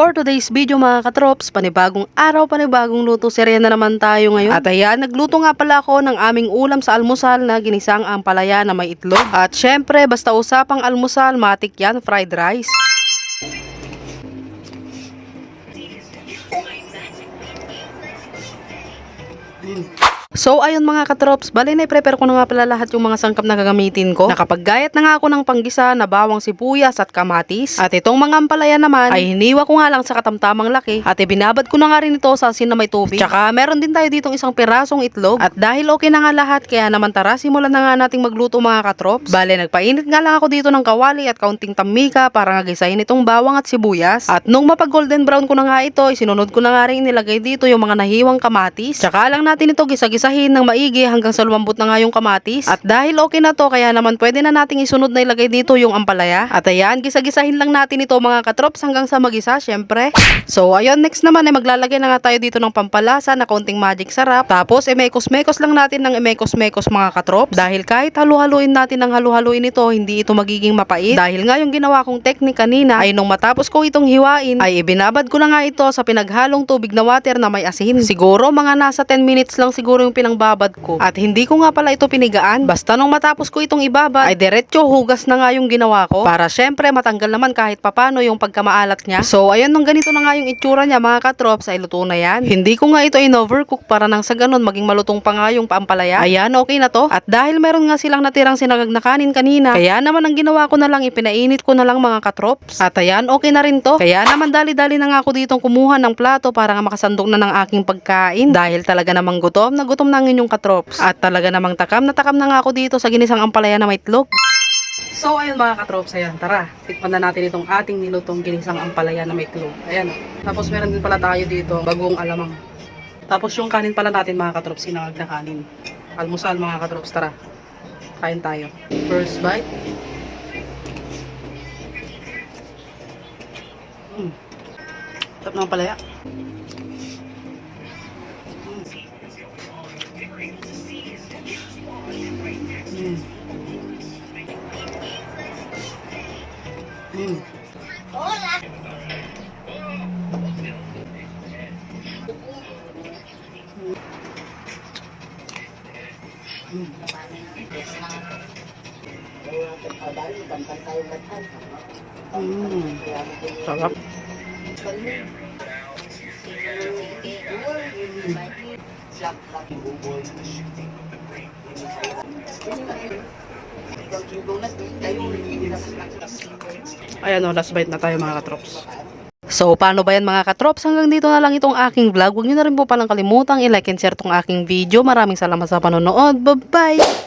For today's video mga katrops, panibagong araw, panibagong luto, serya na naman tayo ngayon. At ayan, nagluto nga pala ako ng aming ulam sa almusal na ginisang ampalaya na may itlog. At syempre, basta usapang almusal, matik yan, fried rice. So ayun mga katrops, bali na i-prepare ko na nga pala lahat yung mga sangkap na gagamitin ko. Nakapaggayat na nga ako ng panggisa na bawang sibuyas at kamatis. At itong mga ampalaya naman ay hiniwa ko nga lang sa katamtamang laki. At ibinabad ko na nga rin ito sa asin na may tubig. Tsaka meron din tayo ditong isang pirasong itlog. At dahil okay na nga lahat, kaya naman tara simulan na nga nating magluto mga katrops. Bale nagpainit nga lang ako dito ng kawali at kaunting tamika para nga gisahin itong bawang at sibuyas. At nung mapag golden brown ko na nga ito, isinunod ko na nga rin nilagay dito yung mga nahiwang kamatis. Tsaka lang natin ito gisa-gisahin ng maigi hanggang sa lumambot na nga yung kamatis. At dahil okay na to, kaya naman pwede na nating isunod na ilagay dito yung ampalaya. At ayan, gisa-gisahin lang natin ito mga katrops hanggang sa magisa, syempre. So ayun, next naman ay maglalagay na nga tayo dito ng pampalasa na konting magic sarap. Tapos emekos-mekos lang natin ng emekos-mekos mga katrops. Dahil kahit halu-haluin natin ng halu-haluin ito, hindi ito magiging mapait. Dahil nga yung ginawa kong technique kanina ay nung matapos ko itong hiwain, ay ibinabad ko na nga ito sa pinaghalong tubig na water na may asin. Siguro mga nasa 10 minutes lang siguro yung pinangbabad ko. At hindi ko nga pala ito pinigaan. Basta nung matapos ko itong ibabad, ay diretso hugas na nga yung ginawa ko. Para syempre matanggal naman kahit papano yung pagkamaalat niya. So ayun nung ganito na nga yung itsura niya mga katrops ay luto na yan. Hindi ko nga ito in-overcook para nang sa ganun maging malutong pa nga yung paampalaya. Ayan okay na to. At dahil meron nga silang natirang sinagag na kanin kanina, kaya naman ang ginawa ko na lang ipinainit ko na lang mga katrops. At ayan okay na rin to. Kaya naman dali-dali na nga ako ditong kumuha ng plato para nga makasandok na ng aking pagkain. Dahil talaga namang gutom na gutom na ang inyong katrops. At talaga namang takam na takam na nga ako dito sa ginisang ampalaya na may itlog. So ayun mga katrops, ayan, tara, tikman na natin itong ating nilutong ginisang ampalaya na may itlog. Ayan, tapos meron din pala tayo dito, bagong alamang. Tapos yung kanin pala natin mga katrops, sinangag na kanin. Almusal mga katrops, tara. Kain tayo. First bite. Mm. Tap ng ampalaya. Mm. Mm. Sarap. Ayan o, last bite na tayo mga katrops. So, paano ba yan mga katrops? Hanggang dito na lang itong aking vlog. Huwag nyo na rin po palang kalimutang i-like and share tong aking video. Maraming salamat sa panonood. Bye-bye!